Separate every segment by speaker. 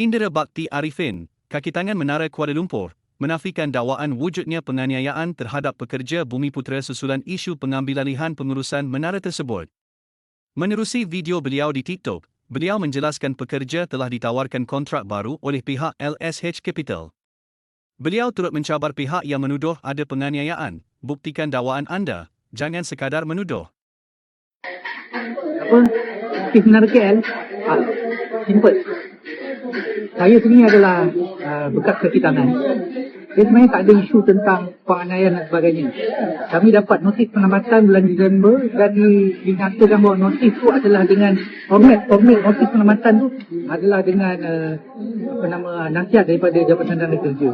Speaker 1: Indra Bakti Arifin, kaki tangan Menara Kuala Lumpur, menafikan dakwaan wujudnya penganiayaan terhadap pekerja Bumi Putera susulan isu pengambilalihan pengurusan menara tersebut. Menerusi video beliau di TikTok, beliau menjelaskan pekerja telah ditawarkan kontrak baru oleh pihak LSH Capital. Beliau turut mencabar pihak yang menuduh ada penganiayaan, buktikan dakwaan anda, jangan sekadar menuduh.
Speaker 2: apa Chief Menara KL ah, simple. Saya sendiri adalah uh, bekas kaki tangan dia sebenarnya tak ada isu tentang penganiayaan dan sebagainya. Kami dapat notis penamatan bulan Disember dan di- dinyatakan bahawa notis tu adalah dengan format format notis penamatan tu adalah dengan uh, apa nama nasihat daripada Jabatan Dana Kerja.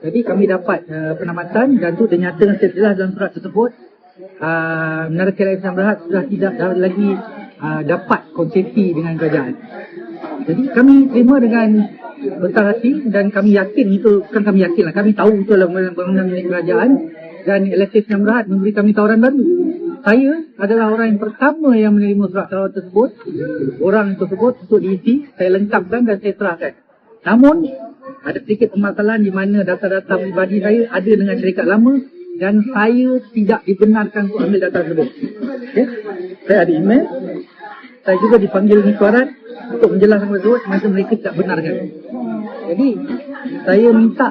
Speaker 2: Jadi kami dapat uh, penamatan dan tu dinyatakan secara jelas dalam surat tersebut. Uh, Menara Islam Berhad sudah tidak lagi uh, dapat konsesi dengan kerajaan. Jadi kami terima dengan besar hati dan kami yakin itu bukan kami yakin lah kami tahu itu adalah bangunan milik kerajaan dan LSF Islam Berhad memberi kami tawaran baru. Saya adalah orang yang pertama yang menerima surat tawaran tersebut. Orang tersebut untuk diisi, saya lengkapkan dan saya serahkan. Namun ada sedikit permasalahan di mana data-data pribadi saya ada dengan syarikat lama dan saya tidak dibenarkan untuk ambil data tersebut. Okay? Saya ada email, saya juga dipanggil mesyuarat untuk menjelaskan tersebut macam mereka tidak benarkan. Jadi saya minta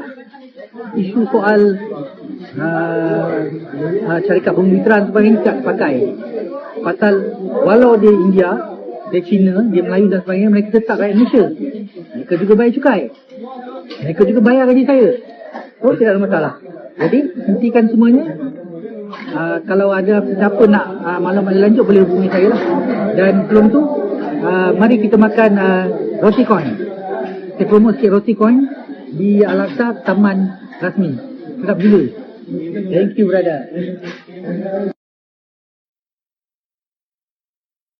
Speaker 2: isu soal uh, uh, syarikat pemitraan sebagainya tidak dipakai. Pasal walau dia India, dia Cina, dia Melayu dan sebagainya, mereka tetap rakyat Malaysia. Mereka juga bayar cukai. Mereka juga bayar gaji saya. Oh, tidak ada masalah. Jadi, hentikan semuanya. Uh, kalau ada siapa nak uh, malam-malam lanjut boleh hubungi saya lah. Dan sebelum tu, uh, mari kita makan uh, roti coin. Saya promote sikit roti coin di Al-Aqsa Taman Rasmi. Sedap gila. Thank you brother.